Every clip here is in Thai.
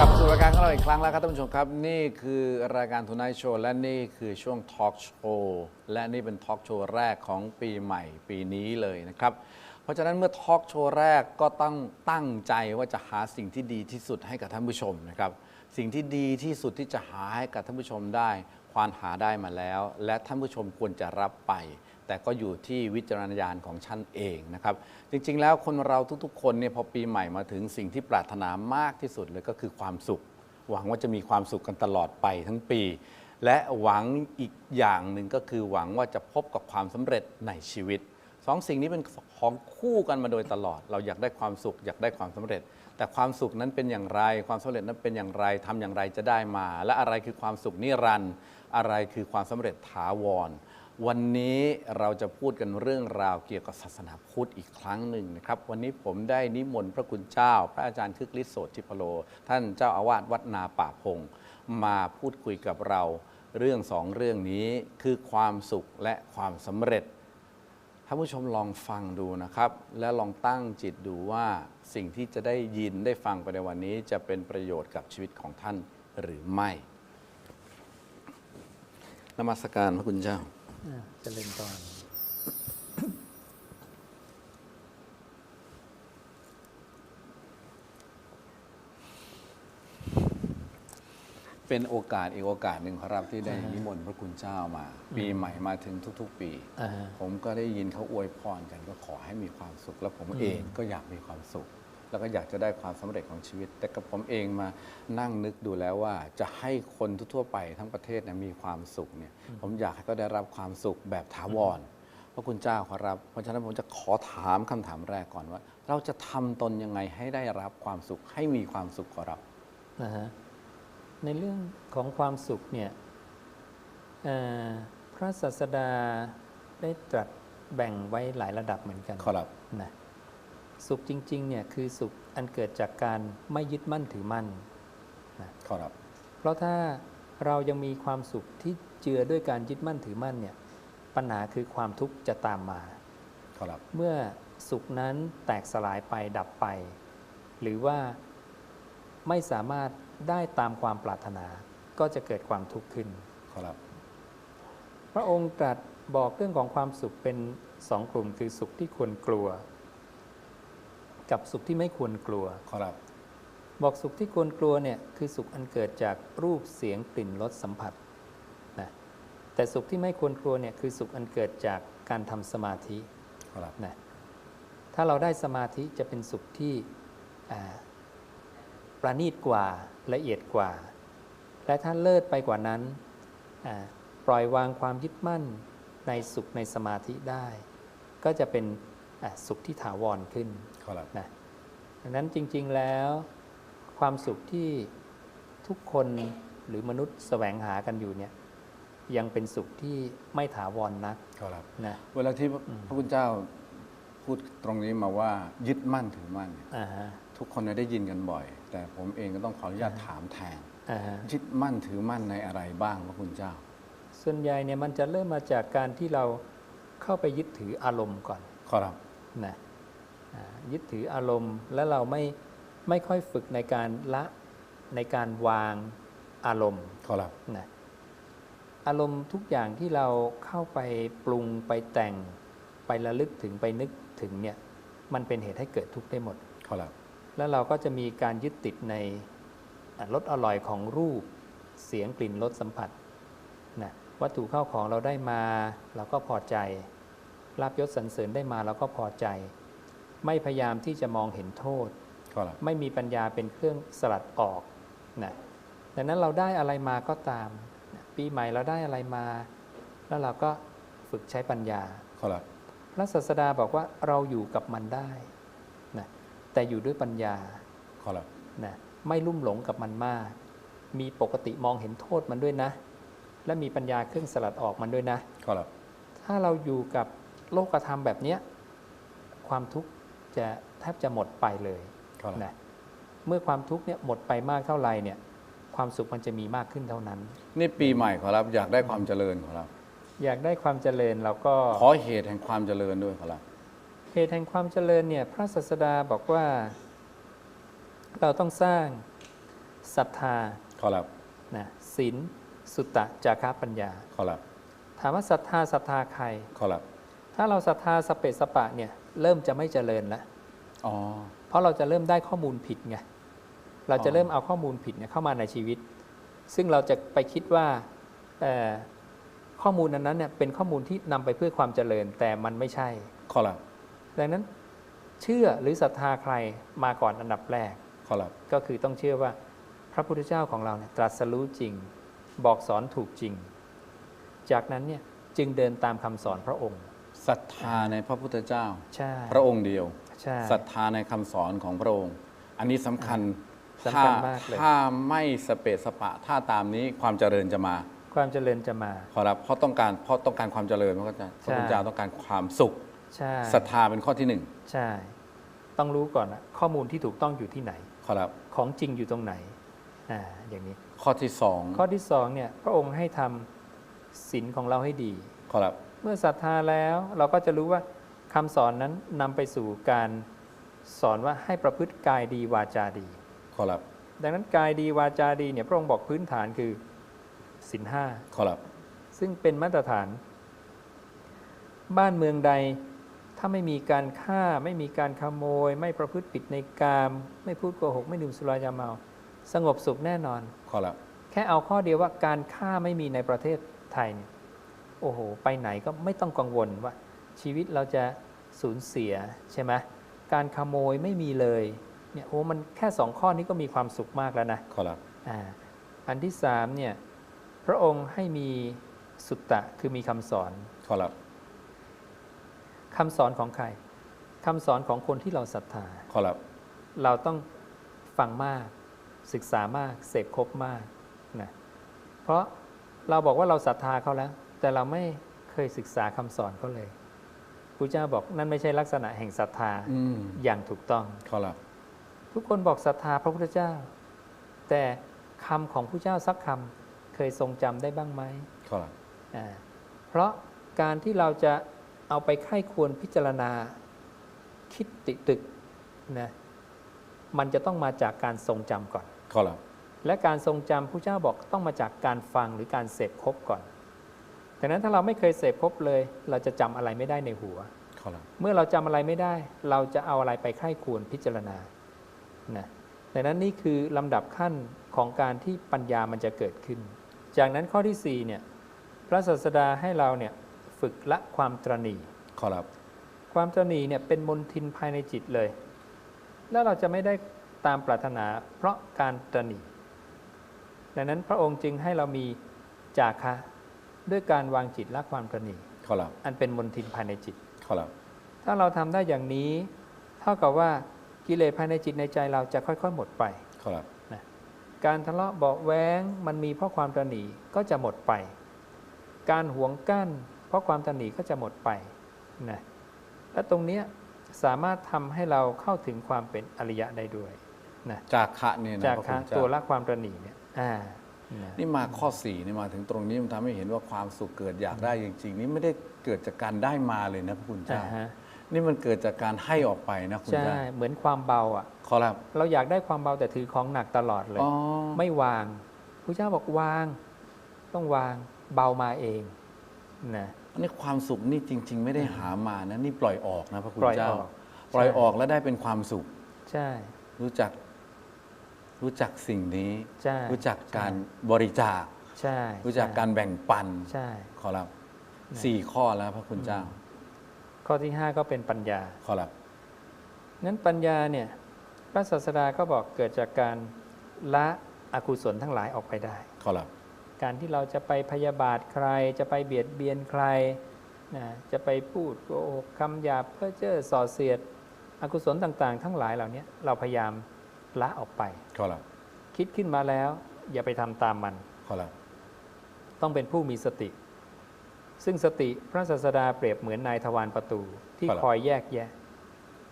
กลับมาสู่รายการของเราอีกครั้งแล้วครับท่านผู้ชมครับ นี่คือรายการทุนไนโชว์และนี่คือช่วงทอล์กโชว์และนี่เป็นทอล์กโชว์แรกของปีใหม่ปีนี้เลยนะครับ เพราะฉะนั้นเมื่อทอล์กโชว์แรกก็ต้องตั้งใจว่าจะหาสิ่งที่ดีที่สุดให้กับท่านผู้ชมนะครับ สิ่งที่ดีที่สุดที่จะหาให้กับท่านผู้ชมได้ ควานหาได้มาแล้ว และท่านผู้ชมควรจะรับไป แต่ก็อยู่ที่วิจารณญาณของท่านเองนะครับ จริงๆ แล้วคนเราทุกๆ คนเนี่ยพอปีใหม่มาถึงสิ่งที่ปรารถนามากที่สุดเลยก็คือความสุข หวังว่าจะมีความสุขกันตลอดไปทั้งปี และหวังอีกอย่างหนึ่งก็คือหวังว่าจะพบกับความสำเร็จในชีวิตสองสิ่งนี้เป็นของคู่กันมาโดยตลอด เราอยากได้ความสุข อยากได้ความสำเร็จ แต่ความสุขนั้นเป็นอย่างไร ความสำเร็จนั้นเป็นอย่างไรทำอย่างไรจะได้มา และอะไรคือความสุขนิรันดร์อะไรคือความสำเร็จถาวร วันนี้เราจะพูดกันเรื่องราวเกี่ยวกับศาสนาพุทธอีกครั้งหนึ่งนะครับ วันนี้ผมได้นิมนต์พระคุณเจ้า พระอาจารย์คึกฤทธิ์โสติพโล ท่านเจ้าอาวาสวัดนาป่าพง มาพูดคุยกับเราเรื่องสองเรื่องนี้คือความสุขและความสำเร็จท่านผู้ชมลองฟังดูนะครับ และลองตั้งจิตดูว่าสิ่งที่จะได้ยินได้ฟังไปในวันนี้ จะเป็นประโยชน์กับชีวิตของท่านหรือไม่นมัสการพระคุณเจ้าอ่า เจริญพรเป็นโอกาสอีกโอกาสหนึ่งครับที่ได้นิมนต์พระคุณเจ้ามา ปีใหม่มาถึงทุก ๆ ปีอ่าฮะผมก็ได้ยินเขาอวยพรกันก็ขอให้มีความสุข แล้วผมเองก็อยากมีความสุข แล้วก็อยากจะได้ความสำเร็จของชีวิต แต่กับผมเองมานั่งนึกดูแล้วว่า จะให้คนทั่วๆไปทั้งประเทศเนยมีความสุขเนี่ยผมอยากให้เขาได้รับความสุขแบบถาวรพระคุณเจ้าขอรับ เพราะฉะนั้นผมจะขอถามคำถามแรกก่อนว่า เราจะทำตนยังไงให้ได้รับความสุขให้มีความสุขขอรับนะฮะในเรื่องของความสุขเนี่ยเอ่อพระศาสดาได้ตรัสแบ่งไว้หลายระดับเหมือนกัน ขอรับนะ สุขจริงๆเนี่ยคือสุขอันเกิดจากการไม่ยึดมั่นถือมั่นขอรับเพราะถ้าเรายังมีความสุขที่เจือด้วยการยึดมั่นถือมั่นเนี่ยปัญหาคือความทุกข์จะตามมาขอรับเมื่อสุขนั้นแตกสลายไปดับไป หรือว่าไม่สามารถได้ตามความปรารถนาก็จะเกิดความทุกข์ขึ้นขอรับพระองค์ตรัสบอกเรื่องของความสุขเป็นสองกลุ่มคือสุขที่ควรกลัว กับสุขที่ไม่ควรกลัวขอรับ บอกสุขที่ควรกลัวเนี่ยคือสุขอันเกิดจากรูปเสียงกลิ่นรสสัมผัสนะแต่สุขที่ไม่ควรกลัวเนี่ยคือสุขอันเกิดจากการทำสมาธิขอรับนะถ้าเราได้สมาธิจะเป็นสุขที่อ่าประณีตกว่าละเอียดกว่า และถ้าเลิศไปกว่านั้นอ่าปล่อยวางความยึดมั่นในสุขในสมาธิได้ ก็จะเป็นอ่าสุขที่ถาวรขึ้นขอรับ นะดังนั้นจริง ๆแล้วความสุขที่ทุกคนหรือมนุษย์แสวงหากันอยู่เนี่ยยังเป็นสุขที่ไม่ถาวรนักขอรับนะเวลาที่พระคุณเจ้าพูดตรงนี้มาว่ายึดมั่นถือมั่นเนี่ยอ่าฮะทุกคนเนี่ยได้ยินกันบ่อย แต่ผมเองก็ต้องขออนุญาตถามแทนอ่าฮะยึดมั่นถือมั่นในอะไรบ้างพระคุณเจ้า ส่วนใหญ่เนี่ยมันจะเริ่มมาจากการที่เราเข้าไปยึดถืออารมณ์ก่อนขอรับนะอ่า ยึดถืออารมณ์ แล้วเราไม่ไม่ค่อยฝึกในการละในการวางอารมณ์ขอรับนะอารมณ์ทุกอย่างที่เราเข้าไปปรุงไปแต่ง ไประลึกถึงไปนึกถึงเนี่ยมันเป็นเหตุให้เกิดทุกข์ได้หมดขอรับแล้วเราก็จะมีการยึดติดในอะรสอร่อยของรูปเสียงกลิ่นรสสัมผัสนะวัตถุเข้าของเราได้มา เราก็พอใจลาบยศสรรเสริญได้มาเราก็พอใจ ไม่พยายามที่จะมองเห็นโทษขอรับไม่มีปัญญาเป็นเครื่องสลัดออกนะดังนั้นเราได้อะไรมาก็ตามนะปีใหม่เราได้อะไรมา แล้วเราก็ฝึกใช้ปัญญาขอรับพระศาสดาบอกว่าเราอยู่กับมันได้นะแต่อยู่ด้วยปัญญาขอรับนะไม่ลุ่มหลงกับมันมาก มีปกติมองเห็นโทษมันด้วยนะ และมีปัญญาเครื่องสลัดออกมันด้วยนะขอรับถ้าเราอยู่กับโลกธรรมแบบเนี้ยความทุกข์ จะแทบจะหมดไปเลยขอรับนะเมื่อความทุกข์เนี่ยหมดไปมากเท่าไหร่เนี่ยความสุขมันจะมีมากขึ้นเท่านั้น นี่ปีใหม่ขอรับอยากได้ความเจริญขอรับอยากได้ความเจริญเราก็ขอเหตุแห่งความเจริญด้วยขอรับเหตุแห่งความเจริญเนี่ยพระศาสดาบอกว่า เราต้องสร้างสศรัทธาขอรับนะศีลสุตตะจาคะปัญญาขอรับถามว่าศรัทธาศรัทธาใครขอรับถ้าเราศรัทธาสเปะสปะเนี่ย เริ่มจะไม่เจริญแล้วอ๋อเพราะเราจะเริ่มได้ข้อมูลผิดไงเราจะอ๋อเริ่มเอาข้อมูลผิดเนี่ยเข้ามาในชีวิต ซึ่งเราจะไปคิดว่าเอ่อข้อมูลนั้นๆเนี่ยเป็นข้อมูลที่นำไปเพื่อความเจริญ แต่มันไม่ใช่ขอรับดังนั้นเชื่อหรือศรัทธาใครมาก่อนอันดับแรกขอรับก็คือต้องเชื่อว่าพระพุทธเจ้าของเราเนี่ยตรัสรู้จริง บอกสอนถูกจริง จากนั้นเนี่ยจึงเดินตามคำสอนพระองค์ ศรัทธาในพระพุทธเจ้า ใช่ พระองค์เดียวใช่ ศรัทธาในคำสอนของพระองค์ อันนี้สำคัญสำคัญถ้มากเลย ถ้าไม่สเปะสปะถ้าตามนี้ความเจริญจะมา ความเจริญจะมา ขอรับเพราะต้องการเพราะต้องการความเจริญพระพุทธเจ้าพระพุทธเจ้าต้องการความสุขใช่ศรัทธาเป็นข้อที่หนึ่งใช่ ต้องรู้ก่อนนะข้อมูลที่ถูกต้องอยู่ที่ไหน ขอรับของจริงอยู่ตรงไหนอ่าอย่างนี้ ข้อที่สองข้อที่สองเนี่ยพระองค์ให้ทำศีลของเราให้ดี ขอรับ เมื่อศรัทธาแล้วเราก็จะรู้ว่าคำสอนนั้นนำไปสู่การสอนว่าให้ประพฤติกายดีวาจาดีขอรับ ดังนั้นกายดีวาจาดีเนี่ยพระองค์บอกพื้นฐานคือศีลห้าขอรับ ซึ่งเป็นมาตรฐาน บ้านเมืองใดถ้าไม่มีการฆ่าไม่มีการขโมย ไม่ประพฤติผิดในกาม ไม่พูดโกหก ไม่ดื่มสุรายาเมา สงบสุขแน่นอน ขอรับ แค่เอาข้อเดียวว่าการฆ่าไม่มีในประเทศไทยเนี่ย โอ้โห ไปไหนก็ไม่ต้องกังวลว่า ชีวิตเราจะสูญเสียใช่ไหมการขโมยไม่มีเลยเนี่ยโอ้มันแค่สองข้อนี้ก็มีความสุขมากแล้วนะขอรับอ่าอันที่สามเนี่ยพระองค์ให้มีสุตตะคือมีคำสอนขอรับคำสอนของใครคำสอนของคนที่เราศรัทธาขอรับเราต้องฟังมากศึกษามากเสพครบมากนะเพราะเราบอกว่าเราศรัทธาเขาแล้ว แต่เราไม่เคยศึกษาคำสอนเขาเลยพระเจ้าบอกนั่นไม่ใช่ลักษณะแห่งศรัทธาอืมอย่างถูกต้องขอรับทุกคนบอกศรัทธาพระพุทธเจ้า แต่คำของพระเจ้าสักคำเคยทรงจำได้บ้างไหมขอรับอ่าเพราะการที่เราจะเอาไปไข้ควรพิจารณาคิดติตึกนะมันจะต้องมาจากการทรงจำก่อนขอรับและการทรงจำผู้เจ้าบอกต้องมาจากการฟังหรือการเสพครบก่อน ดังนั้นถ้าเราไม่เคยเสพครบเลย เราจะจำอะไรไม่ได้ในหัวขอรับเมื่อเราจำอะไรไม่ได้ เราจะเอาอะไรไปไข้ควรพิจารณานะดังนั้นนี่คือลำดับขั้นของการที่ปัญญามันจะเกิดขึ้น จากนั้นข้อที่สี่เนี่ยพระศาสดาให้เราเนี่ยฝึกละความตรณีขอรับ ความตรณีเนี่ยเป็นมนทินภายในจิตเลย แล้วเราจะไม่ได้ตามปรารถนา เพราะการตรณีดังนั้นพระองค์จึงให้เรามีจาคะ ด้วยการวางจิตละความตรณีขอรับอันเป็นมนทินภายในจิตขอรับถ้าเราทำได้อย่างนี้ เท่ากับว่ากิเลสภายในจิตในใจเราจะค่อย ๆ หมดไปขอรับนะการทะเลาะเบาะแว้งมันมีเพราะความตระหนี่ก็จะหมดไป การหวงกั้น เพราะความตระหนี่ก็จะหมดไปนะและตรงเนี้ยสามารถทำให้เราเข้าถึงความเป็นอริยะได้ด้วยนะจากขะเนี่ยนะจากพระคะคุณเจ้าตัวละความตระหนี่เนี่ยอ่า นะนี่มาข้อ4นี่มาถึงตรงนี้มันทำให้เห็นว่าความสุขเกิดอยากได้จริง ๆ นี่ไม่ได้เกิดจากการได้มาเลยนะพระคุณอ่าเจ้าฮะนี่มันเกิดจากการให้ออกไปนะคุณใช่เจ้าเหมือนความเบาอะขอรับเราอยากได้ความเบาแต่ถือของหนักตลอดเลยอ๋อไม่วางพระเจ้าบอกวาง ต้องวางเบามาเองนะอันนี้ความสุขนี่จริง ๆ ไม่ได้หามานะนี่ปล่อยออกนะพระคุณปล่อยเจ้าออกปล่อยใช่ออกแล้วได้เป็นความสุข ใช่ รู้จัก รู้จักสิ่งนี้ ใช่รู้จักการบริจาค ใช่รู้จักการแบ่งปัน ใช่ ขอรับสี่ข้อแล้วพระคุณเจ้า ข้อที่5ก็เป็นปัญญา ขอรับนั้นปัญญาเนี่ยพระศาสดาก็บอกเกิดจากการละอกุศลทั้งหลายออกไปได้ ขอรับการที่เราจะไปพยาบาทใคร จะไปเบียดเบียนใครนะจะไปพูดโกหกคำหยาบเพ้อเจ้อส่อเสียด อกุศลต่างๆ ทั้งหลายเหล่านี้เราพยายาม ละออกไป ขอรับคิดขึ้นมาแล้ว อย่าไปทำตามมัน ขอรับต้องเป็นผู้มีสติ ซึ่งสติพระศาสดาเปรียบเหมือนนายทวารประตูที่ครับคอยแยกแยะ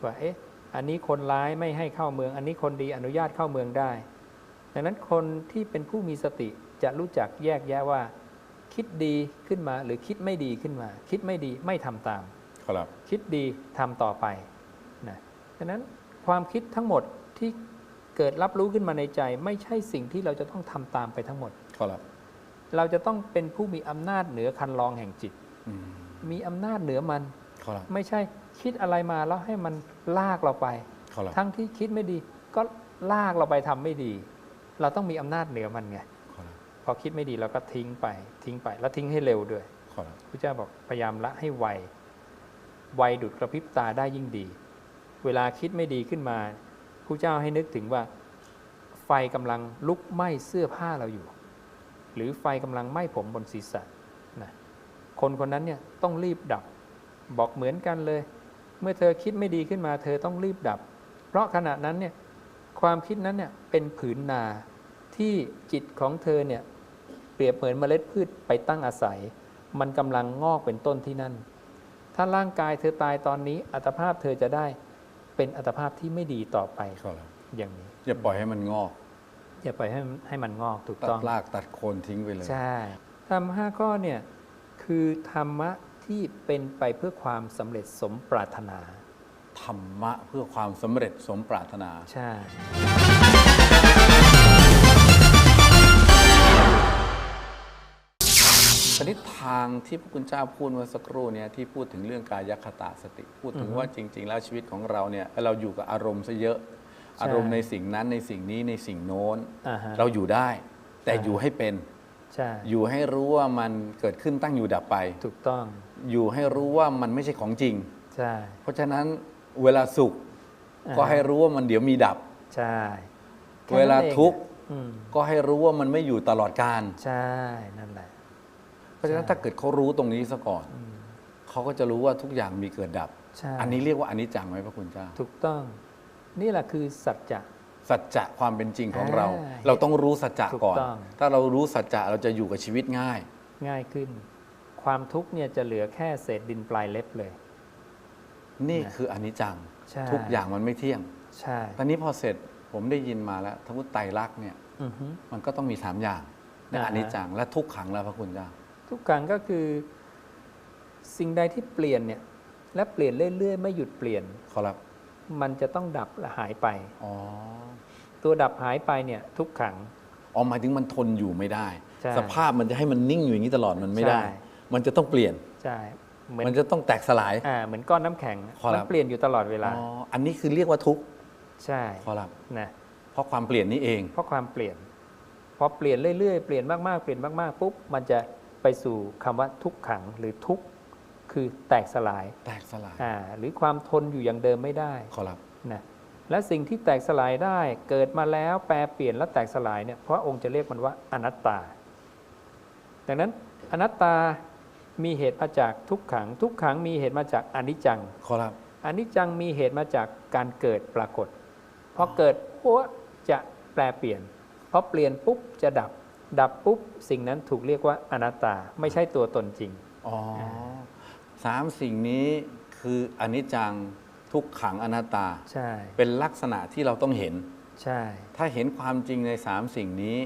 ว่าเอ๊ะอันนี้คนร้ายไม่ให้เข้าเมือง อันนี้คนดีอนุญาตเข้าเมืองได้ ดังนั้นคนที่เป็นผู้มีสติจะรู้จักแยกแยะว่า คิดดีขึ้นมาหรือคิดไม่ดีขึ้นมา คิดไม่ดีไม่ทำตามขอรับคิดดีทำต่อไปนะดังนั้นความคิดทั้งหมดที่ เกิดรับรู้ขึ้นมาในใจ ไม่ใช่สิ่งที่เราจะต้องทำตามไปทั้งหมดขอรับเราจะต้องเป็นผู้มีอำนาจเหนือคันลองแห่งจิตอืมมีอำนาจเหนือมันขอรับไม่ใช่คิดอะไรมาแล้วให้มันลากเราไปขอรับทั้งที่คิดไม่ดี ก็ลากเราไปทำไม่ดี เราต้องมีอำนาจเหนือมันไงขอรับพอคิดไม่ดีเราก็ทิ้งไป ทิ้งไปแล้วทิ้งให้เร็วด้วยขอรับพระเจ้าบอกพยายามละให้ไวไวดุดกระพริบตาได้ยิ่งดี เวลาคิดไม่ดีขึ้นมา พระเจ้าให้นึกถึงว่า ไฟกำลังลุกไหม้เสื้อผ้าเราอยู่ หรือไฟกำลังไหม้ผมบนศีรษะนะคนคนนั้นเนี่ยต้องรีบดับ บอกเหมือนกันเลย เมื่อเธอคิดไม่ดีขึ้นมา เธอต้องรีบดับ เพราะขณะนั้นเนี่ยความคิดนั้นเนี่ยเป็นผืนนาที่จิตของเธอเนี่ยเปรียบเหมือนเมล็ดพืชไปตั้งอาศัย มันกำลังงอกเป็นต้นที่นั่น ถ้าร่างกายเธอตายตอนนี้อัตภาพเธอจะได้ เป็นอัตภาพที่ไม่ดีต่อไปขอรับอย่างนี้อย่าปล่อยให้มันงอก อย่าไปให้มันให้มันงอกถูกตัต้ดองรากตัดโคนทิ้งไปเลยใช่ธรรมห้าข้อเนี่ยคือธรรมะที่เป็นไปเพื่อความสำเร็จสมปรารถนา ธรรมะเพื่อความสำเร็จสมปรารถนาใช่ ตอนนี้ทางที่พระคุณเจ้าพูดเมื่อสักครู่เนี่ยที่พูดถึงเรื่องกายคตาสติ พูดถึงว่าจริง ๆ แล้วชีวิตของเราเนี่ยเราอยู่กับอารมณ์ซะเยอะ อารมณ์ในสิ่งนั้นในสิ่งนี้ในสิ่งโน้นอ่าฮะเราอยู่ได้ แต่อ่าอยู่ให้เป็นใช่อยู่ให้รู้ว่ามันเกิดขึ้นตั้งอยู่ดับไป ถูกต้อง อยู่ให้รู้ว่ามันไม่ใช่ของจริงใช่เพราะฉะนั้นเวลาสุขอ่าก็ให้รู้ว่ามันเดี๋ยวมีดับใช่แค่เวลานั้นองทุกข์อืมก็ให้รู้ว่ามันไม่อยู่ตลอดการใช่นั่นแหละเพราะฉะนั้นใช่ถ้าเกิดเขารู้ตรงนี้ซะก่อนอืมเขาก็จะรู้ว่าทุกอย่างมีเกิดดับใช่อันนี้เรียกว่าอนิจจังไหมพระคุณเจ้า ถูกต้อง นี่แหละคือสัจจะสัจจะความเป็นจริงของเราอ่าเราต้องรู้สัจจะถูกก่อนต้องถ้าเรารู้สัจจะเราจะอยู่กับชีวิตง่าย ง่ายขึ้น ความทุกข์เนี่ยจะเหลือแค่เศษดินปลายเล็บเลย นี่นะคืออนิจจังใช่ทุกอย่างมันไม่เที่ยง ใช่ ตอนนี้พอเสร็จผมได้ยินมาแล้วทั้งไตรลักษณ์เนี่ยอือฮึมันก็ต้องมีสามอย่างในอ่าฮะอนิจจังและทุกขังแล้วพระคุณเจ้า ทุกครั้งก็คือสิ่งใดที่เปลี่ยนเนี่ยและเปลี่ยนเรื่อยๆ ไม่หยุดเปลี่ยนขอรับ มันจะต้องดับและหายไปอ๋อตัวดับหายไปเนี่ยทุกขังอ๋อหมายถึงมันทนอยู่ไม่ได้ใช่สภาพมันจะให้มันนิ่งอยู่อย่างนี้ตลอดมันไม่ได้ใช่มันจะต้องเปลี่ยนใช่เหมือนมันจะต้องแตกสลายอ่าเหมือนก้อนน้ำแข็งขอรับมันเปลี่ยนอยู่ตลอดเวลาอ๋ออันนี้คือเรียกว่าทุกข์ใช่ขอรับนะเพราะความเปลี่ยนนี้เอง เพราะความเปลี่ยนพอเปลี่ยนเรื่อยๆ เปลี่ยนมากๆ เปลี่ยนมากๆ ปุ๊บ มันจะ ไปสู่คำว่าทุกขังหรือทุกข์คือแตกสลายแตกสลายอ่าหรือความทนอยู่อย่างเดิมไม่ได้ขอรับนะและสิ่งที่แตกสลายได้เกิดมาแล้วแปรเปลี่ยนและแตกสลายเนี่ยพระองค์จะเรียกมันว่าอนัตตา ดังนั้นอนัตตามีเหตุมาจากทุกขัง ทุกขังมีเหตุมาจากอนิจจังขอรับอนิจจังมีเหตุมาจากการเกิดปรากฏพอเกิดปุ๊บจะแปลเปลี่ยนพอเปลี่ยนปุ๊บจะดับ ดับปุ๊บสิ่งนั้นถูกเรียกว่าอนัตตาไม่ใช่ตัวตนจริงอ๋อสามสิ่งนี้คืออนิจจังทุกขังอนัตตา ใช่ เป็นลักษณะที่เราต้องเห็น ใช่ ถ้าเห็นความจริงในสามสิ่งนี้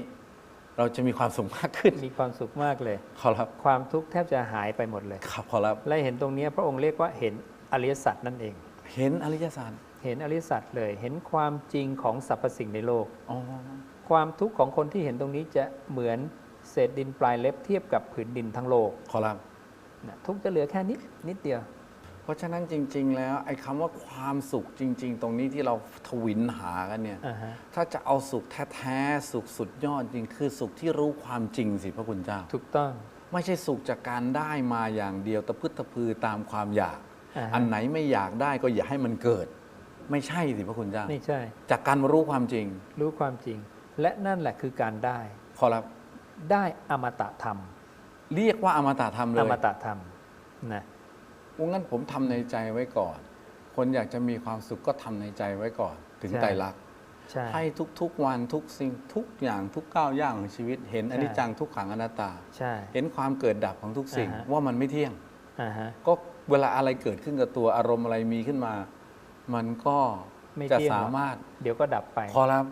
เราจะมีความสุขมากขึ้น มีความสุขมากเลยขอรับ ความทุกข์แทบจะหายไปหมดเลย ครับขอรับ และเห็นตรงนี้พระองค์เรียกว่าเห็นอริยสัจนั่นเอง เห็นอริยสัจ เห็นอริยสัจเลย เห็นความจริงของสรรพสิ่งในโลกอ๋อ ความทุกข์ของคนที่เห็นตรงนี้จะเหมือนเศษดินปลายเล็บเทียบกับผืนดินทั้งโลกขอรับนะทุกข์จะเหลือแค่นิดนิดเดียว เพราะฉะนั้นจริง ๆ แล้วไอ้คำว่าความสุขจริง ๆ ตรงนี้ที่เราทวินหากันเนี่ย อ่าฮะ ถ้าจะเอาสุขแท้ๆสุขสุดยอดจริงคือสุขที่รู้ความจริงสิพระคุณเจ้า ถูกต้อง ไม่ใช่สุขจากการได้มาอย่างเดียวตะพึดตะพือตามความอยาก อ่าฮะ อันไหนไม่อยากได้ก็อย่าให้มันเกิด ไม่ใช่สิพระคุณเจ้าไม่ใช่ จากการรู้ความจริง รู้ความจริง และนั่นแหละคือการได้ ขอรับได้อมตะธรรม เรียกว่าอมตะธรรมเลอยมตะธรรมนะงั้นผมทำในใจไว้ก่อน คนอยากจะมีความสุขก็ทำในใจไว้ก่อน ถึงไตรลักษณ์ใช่ ให้ทุกๆวันทุกสิ่งทุกอย่างทุกก้าวย่างของชีวิต เห็นอนิจจังทุกขังอนัตตา ใช่ เห็นความเกิดดับของทุกสิ่งอ่าฮะ ว่ามันไม่เที่ยง อ่าฮะ ก็เวลาอะไรเกิดขึ้นกับตัวอารมณ์อะไรมีขึ้นมา มันก็ไม่จะเที่ยงหรอก สามารถเดี๋ยวก็ดับไป ขอรับ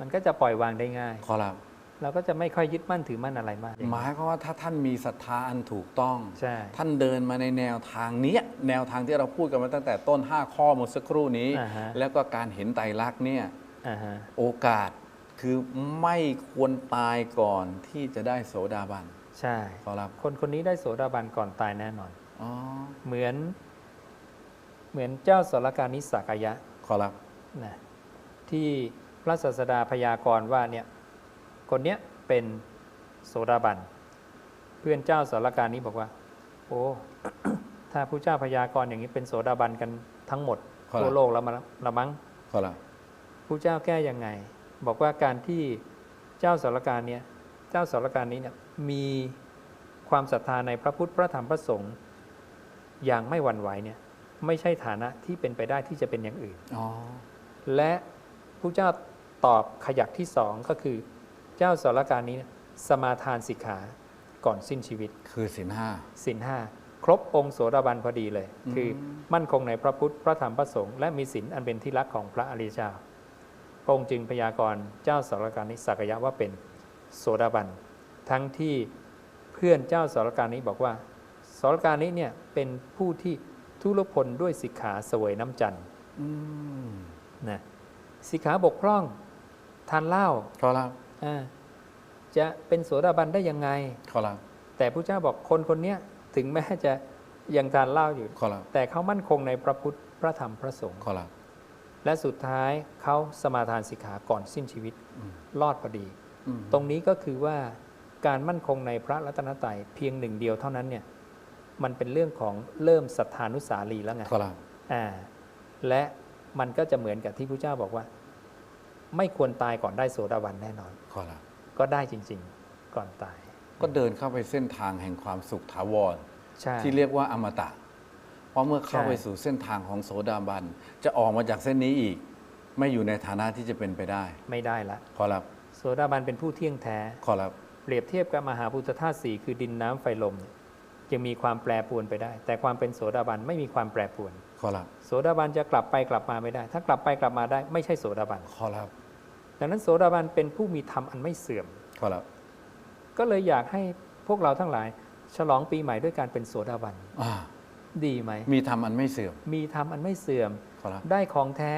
มันก็จะปล่อยวางได้ง่าย ขอรับ เราก็จะไม่ค่อยยึดมั่นถือมั่นอะไรมาก หมายความว่าถ้าท่านมีศรัทธาอันถูกต้อง ใช่ ท่านเดินมาในแนวทางเนี้ยแนวทางที่เราพูดกันมาตั้งแต่ต้น 5 ข้อเมื่อสักครู่นี้ อ่าฮะ แล้วก็การเห็นไตรลักษณ์เนี่ยอ่าฮะโอกาสคือไม่ควรตายก่อนที่จะได้โสดาบันใช่ ขอรับคนคนนี้ได้โสดาบันก่อนตายแน่นอน อ๋อเหมือน เหมือนเจ้าสรการนิสักยะขอรับนะที่ พระศาสดาพยากรณ์ว่าเนี่ยคนเนี้ยเป็นโสดาบัน เพื่อนเจ้าสารการนี้บอกว่า โอ้ถ้าผู้เจ้าพยากรณ์อย่างนี้เป็นโสดาบันกันทั้งหมดครับทั่วโลกแล้วมาละมั้งขอรับผู้เจ้าแก้ยังไง บอกว่าการที่เจ้าสารการเนี่ยเจ้าสารการนี้เนี่ยมีความศรัทธาในพระพุทธพระธรรมพระสงฆ์อย่างไม่หวั่นไหวเนี่ยไม่ใช่ฐานะที่เป็นไปได้ที่จะเป็นอย่างอื่นอ๋อและผู้เจ้า ตอบขยักที่สองก็คือ เจ้าสารการนี้เนี่ยสมาทานสิกขาก่อนสิ้นชีวิต คือสินห้าสินห้าครบองค์โสดาบันพอดีเลยอืมคือมั่นคงในพระพุทธพระธรรมพระสงฆ์และมีสินอันเป็นที่รักของพระอริยเจ้าพระองค์จึงพยากรณ์เจ้าสารการนี้สักยะว่าเป็นโสดาบันทั้งที่เพื่อนเจ้าสารการนี้บอกว่าสารการนี้เนี่ยเป็นผู้ที่ทุรพลด้วยสิกขาเสวยน้ำจันทร์อืมนะสิกขาบกพร่อง ทานเหล้าขอรับอ่าจะเป็นโสดาบันได้ยังไงขอรับแต่พระเจ้าบอกคนคนเนี้ยถึงแม้จะยังทานเหล้าอยู่ขอรับแต่เขามั่นคงในพระพุทธพระธรรมพระสงฆ์ขอรับและสุดท้ายเขาสมาทานสิกขาก่อนสิ้นชีวิตอืมรอดพอดีอืมตรงนี้ก็คือว่าการมั่นคงในพระรัตนตรัยเพียงหนึ่งเดียวเท่านั้นเนี่ยมันเป็นเรื่องของเริ่มศรัทธานุสารีแล้วไงขอรับอ่าและมันก็จะเหมือนกับที่พระเจ้าบอกว่า ไม่ควรตายก่อนได้โสดาบันแน่นอน ขอรับก็ได้จริง ๆ ก่อนตาย ก็เดินเข้าไปเส้นทางแห่งความสุขถาวร ใช่ ที่เรียกว่าอมตะ เพราะเมื่อเข้าใช่ ไปสู่เส้นทางของโสดาบัน จะออกมาจากเส้นนี้อีก ไม่อยู่ในฐานะที่จะเป็นไปได้ ไม่ได้ละ ขอรับ โสดาบันเป็นผู้เที่ยงแท้ ขอรับ เปรียบเทียบกับมหาพุทธธาตุสี่คือดินน้ำไฟลมเนี่ยยังมีความแปรปรวนไปได้ แต่ความเป็นโสดาบันไม่มีความแปรปรวน ขอรับ โสดาบันจะกลับไปกลับมาไม่ได้ ถ้ากลับไปกลับมาได้ไม่ใช่โสดาบัน ขอรับ ดังนั้นโสดาบันเป็นผู้มีธรรมอันไม่เสื่อมขอรับก็เลยอยากให้พวกเราทั้งหลาย ฉลองปีใหม่ด้วยการเป็นโสดาบันอ่าดีไหม มีธรรมอันไม่เสื่อม มีธรรมอันไม่เสื่อมขอรับได้ของแท้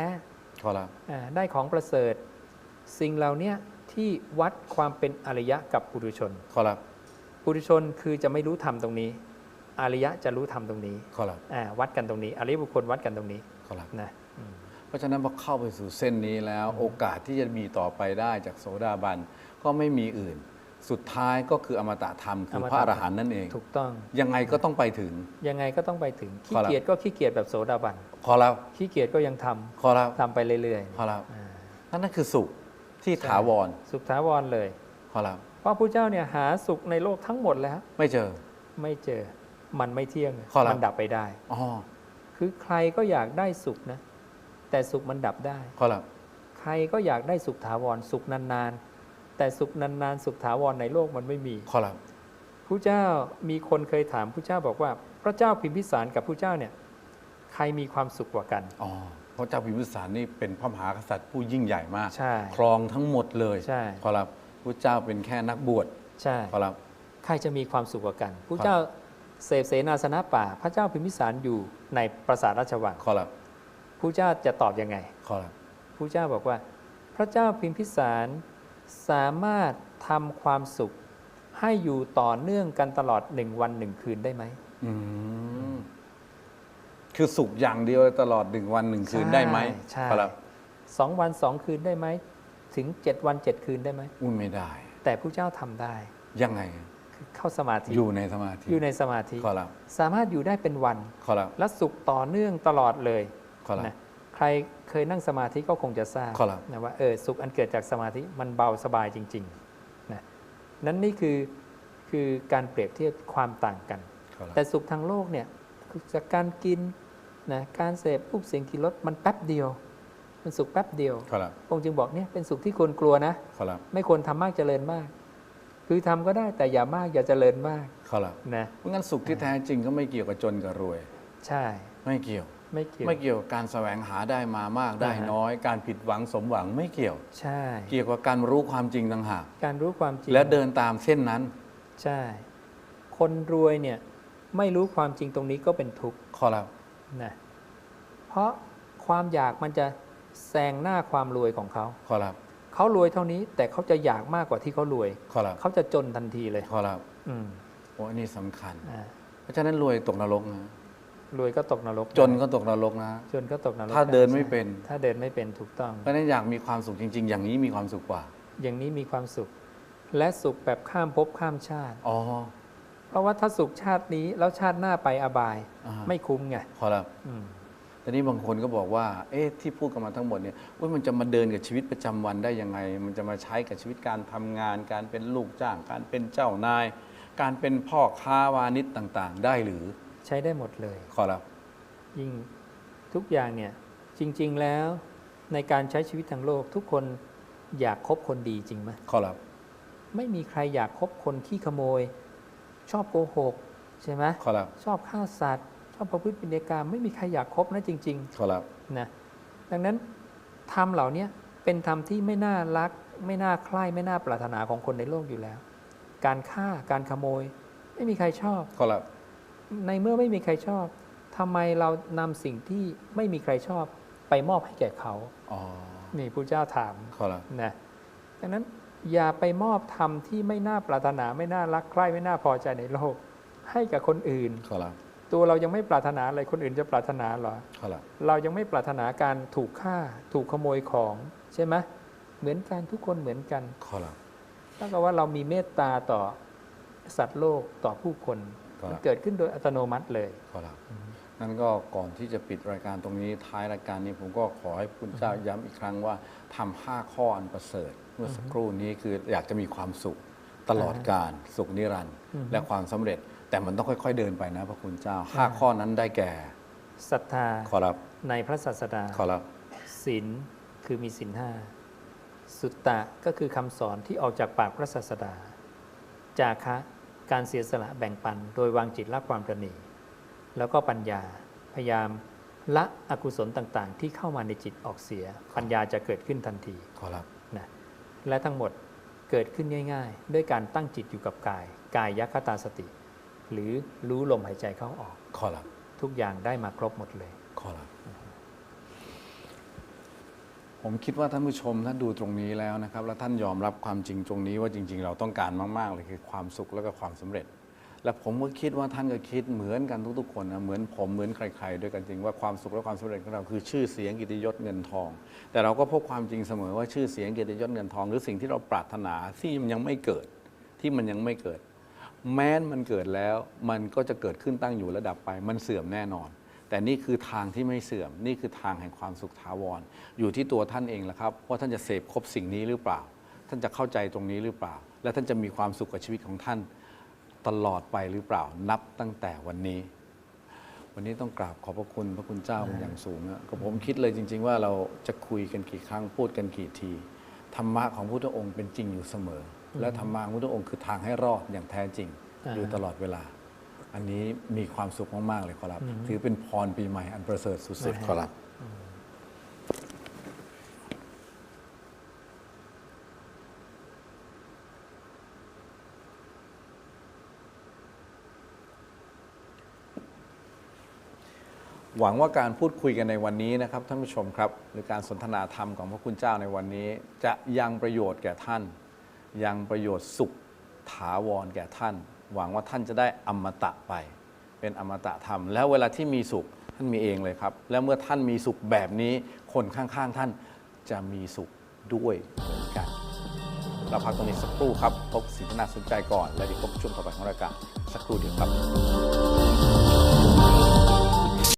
ขอรับอ่าได้ของประเสริฐ สิ่งเหล่าเนี้ยที่วัดความเป็นอริยะกับปุถุชนขอรับปุถุชนคือจะไม่รู้ธรรมตรงนี้ อริยะจะรู้ธรรมตรงนี้ขอรับอ่าวัดกันตรงนี้ อริยบุคคลวัดกันตรงนี้ขอรับนะอืมเพ ราะฉะนั้นพอเข้าไปสู่เส้นนี้แล้วโอกาสที่จะมีต่อไปได้จากโสดาบันก็ไม่มีอื่น สุดท้ายก็คืออมตะธรรมคือพระอรหันต์นั่นเอง ถูกต้อง ยังไงก็ต้องไปถึง ยังไงก็ต้องไปถึง ขี้ขอรับเกียจก็ขี้เกียจแบบโสดาบันขอรับขี้เกียจก็ยังทำขอรับทำไปเรื่อยขอรับๆอ่านั่นนั่นคือสุขที่ถาวร สุขถาวรเลยขอรับเพราะพระเจ้าเนี่ยหาสุขในโลกทั้งหมดแล้ว ไม่เจอ ไม่เจอ มันไม่เที่ยงขอรับมันดับไปได้อ๋อคือใครก็อยากได้สุขนะ แต่สุขมันดับได้ขอรับใครก็อยากได้สุขถาวรสุขนานๆ แต่สุขนานๆ สุขถาวรในโลกมันไม่มีขอรับผู้เจ้ามีคนเคยถามผู้เจ้าบอกว่า พระเจ้าพิมพิสารกับผู้เจ้าเนี่ยใครมีความสุขกว่ากัน อ๋อพระเจ้าพิมพิสารนี่เป็นพระมหากษัตริย์ผู้ยิ่งใหญ่มาก ใช่ ครองทั้งหมดเลยใช่ขอรับพระเจ้าเป็นแค่นักบวชใช่ขอรับ ใครจะมีความสุขกว่ากันผู้ครับเจ้าเสพเสนาสนะป่า พระเจ้าพิมพิสารอยู่ในปราสาทราชวังขอรับ ผู้เจ้าจะตอบยังไงขอรับผู้เจ้าบอกว่า พระเจ้าพิมพิสารสามารถทำความสุขให้อยู่ต่อเนื่องกันตลอดหนึ่งวันหนึ่งคืนได้ไหมอืมคือสุขอย่างเดียวตลอดหนึ่งวันหนึ่งคืนได้ไหมใช่ขอรับสองวันสองคืนได้ไหมถึงเจ็ดวันเจ็ดคืนได้ไหมอุ้ยไม่ได้ แต่ผู้เจ้าทำได้ ยังไงคือเข้าสมาธิอยู่ในสมาธิอยู่ในสมาธิขอรับสามารถอยู่ได้เป็นวันขอรับและสุขต่อเนื่องตลอดเลยขอรับ นะใครเคยนั่งสมาธิก็คงจะทราบครับนะว่าเออสุขอันเกิดจากสมาธิมันเบาสบายจริงๆนะนั่นนี่คือคือการเปรียบเทียบความต่างกันขอรับแต่สุขทางโลกเนี่ยคือจากการกินนะการเสพรูปเสียงกลิ่นรสมันแป๊บเดียว มันสุขแป๊บเดียวขอรับองค์จึงบอกเนี่ยเป็นสุขที่ควรกลัวนะขอรับไม่ควรทำมากเจริญมาก คือทำก็ได้แต่อย่ามากอย่าเจริญมากขอรับนะเพราะงั้นสุขที่แท้จริงก็ไม่เกี่ยวกับจนกับรวย ใช่ ไม่เกี่ยว ไม่เกี่ยวไม่เกี่ยวกับการแสวงหาได้มามากได้อ่าฮะน้อย การผิดหวังสมหวังไม่เกี่ยว ใช่ เกี่ยวกับการรู้ความจริงต่างหากการรู้ความจริงและเดินตามเส้นนั้น ใช่ คนรวยเนี่ยไม่รู้ความจริงตรงนี้ก็เป็นทุกข์ขอรับนะเพราะความอยากมันจะแซงหน้าความรวยของเขาขอรับเขารวยเท่านี้ แต่เขาจะอยากมากกว่าที่เขารวยขอรับเขาจะจนทันทีเลยขอรับอืมโอ้อันนี้สำคัญอ่าเพราะฉะนั้นรวยตกนรกนะ รวยก็ตกนรกจนก็ตกนรกนะจนก็ตกนรกถ้าเดินไม่ใช่เป็น ถ้าเดินไม่เป็นถูกต้อง เพราะฉะนั้นอยากมีความสุขจริง ๆ อย่างนี้มีความสุขกว่า อย่างนี้มีความสุข และสุขแบบข้ามภพข้ามชาติอ๋อเพราะว่าถ้าสุขชาตินี้แล้วชาติหน้าไปอบายอ่าไม่คุ้มไงขอรับอืมแต่นี่บางคนก็บอกว่า เอ๊ะที่พูดกันมาทั้งหมดเนี่ยว่ามันจะมาเดินกับชีวิตประจำวันได้ยังไง มันจะมาใช้กับชีวิตการทำงาน การเป็นลูกจ้าง การเป็นเจ้านาย การเป็นพ่อค้าวานิชต่าง ๆ ได้หรือ ใช้ได้หมดเลย ขอรับ ยิ่งทุกอย่างเนี่ยจริง ๆแล้วในการใช้ชีวิตทางโลก ทุกคนอยากคบคนดีจริงไหมขอรับ ไม่มีใครอยากคบคนขี้ขโมย ชอบโกหก ใช่ไหมขอรับ ชอบฆ่าสัตว์ ชอบประพฤติผิดในกรรมไม่มีใครอยากคบนะจริงขอรับ ๆนะดังนั้นธรรมเหล่านี้เป็นธรรมที่ไม่น่ารัก ไม่น่าใคร่ไม่น่าปรารถนาของคนในโลกอยู่แล้ว การฆ่าการขโมย ไม่มีใครชอบ ขอรับ ในเมื่อไม่มีใครชอบทำไมเรานำสิ่งที่ไม่มีใครชอบไปมอบให้แก่เขาอ๋อนี่พระเจ้าถามขอรับนะดังนั้นอย่าไปมอบธรรมที่ไม่น่าปรารถนาไม่น่ารักใคร่ไม่น่าพอใจในโลก ให้กับคนอื่นขอรับตัวเรายังไม่ปรารถนาอะไรคนอื่นจะปรารถนาเหรอขอรับเรายังไม่ปรารถนาการถูกฆ่า ถูกขโมยของใช่ไหมเหมือนกันทุกคนเหมือนกันขอรับเท่ากับว่าเรามีเมตตาต่อสัตว์โลกต่อผู้คนครับ มันเกิดขึ้นโดยอัตโนมัติเลยขอรับนั่นก็ก่อนที่จะปิดรายการตรงนี้ท้ายรายการนี้ผมก็ขอให้คุณเจ้าย้ำอีกครั้งว่าทำห้าข้ออันประเสริฐ เมื่อสักครู่นี้คืออยากจะมีความสุขตลอดการสุขนิรันดร์อือฮึและความสำเร็จ แต่มันต้องค่อย ๆ เดินไปนะพระคุณเจ้าห้าข้อนั้นได้แก่ศรัทธาขอรับในพระศาสดาขอรับศีลคือมีศีลห้าสุตตะก็คือคำสอนที่ออกจากปากพระศาสดา จาคะ การเสียสละแบ่งปัน โดยวางจิตละความประณีแล้วก็ปัญญาพยายามละอกุศลต่างๆ ที่เข้ามาในจิตออกเสีย ปัญญาจะเกิดขึ้นทันทีขอรับนะและทั้งหมดเกิดขึ้นง่าย ๆ ด้วยการตั้งจิตอยู่กับกาย กายยัคตาสติ หรือรู้ลมหายใจเข้าออกขอรับทุกอย่างได้มาครบหมดเลยขอรับ ผมคิดว่าท่านผู้ชมท่านดูตรงนี้แล้วนะครับแล้วท่านยอมรับความจริงตรงนี้ว่าจริง ๆ เราต้องการมากๆเลยคือความสุขและก็ความสำเร็จ และผมก็คิดว่าท่านก็คิดเหมือนกันทุกๆคนนะเหมือนผมเหมือนใคร ๆ ด้วยกันจริงว่าความสุขและความสำเร็จของเราคือชื่อเสียงกิติยศเงินทอง แต่เราก็พบความจริงเสมอว่าชื่อเสียงกิตติยศเงินทอง หรือสิ่งที่เราปรารถนาที่มันยังไม่เกิดที่มันยังไม่เกิด แม้นมันเกิดแล้วมันก็จะเกิดขึ้นตั้งอยู่ระดับไป มันเสื่อมแน่นอน แต่นี่คือทางที่ไม่เสื่อม นี่คือทางแห่งความสุขถาวร อยู่ที่ตัวท่านเองแหละครับว่าท่านจะเสพครบสิ่งนี้หรือเปล่า ท่านจะเข้าใจตรงนี้หรือเปล่า และท่านจะมีความสุขกับชีวิตของท่านตลอดไปหรือเปล่านับตั้งแต่วันนี้ วันนี้ต้องกราบขอบพระคุณพระคุณเจ้าเป็นอย่างสูงนะก็ผมคิดเลยจริง ๆ ว่าเราจะคุยกันกี่ครั้งพูดกันกี่ทีธรรมะของพระพุทธองค์เป็นจริงอยู่เสมอ และธรรมะของพระพุทธองค์คือทางให้รอดอย่างแท้จริงอยู่ตลอดเวลา อันนี้มีความสุขมาก ๆ เลยขอรับอืมถือเป็นพรปีใหม่อันประเสริฐสุดๆขอรับหวังว่าการพูดคุยกันในวันนี้นะครับท่านผู้ชมครับ หรือการสนทนาธรรมของพระคุณเจ้าในวันนี้ จะยังประโยชน์แก่ท่าน ยังประโยชน์สุขถาวรแก่ท่าน หวังว่าท่านจะได้อมตะไป เป็นอมตะธรรม แล้วเวลาที่มีสุขท่านมีเองเลยครับ แล้วเมื่อท่านมีสุขแบบนี้คนข้างๆท่านจะมีสุขด้วยเหมือนกัน เราพักตรงนี้สักครู่ครับพบสิ่งที่น่าสนใจก่อน แล้วเดี๋ยวพบช่วงต่อไปของรายการสักครู่เดียวครับ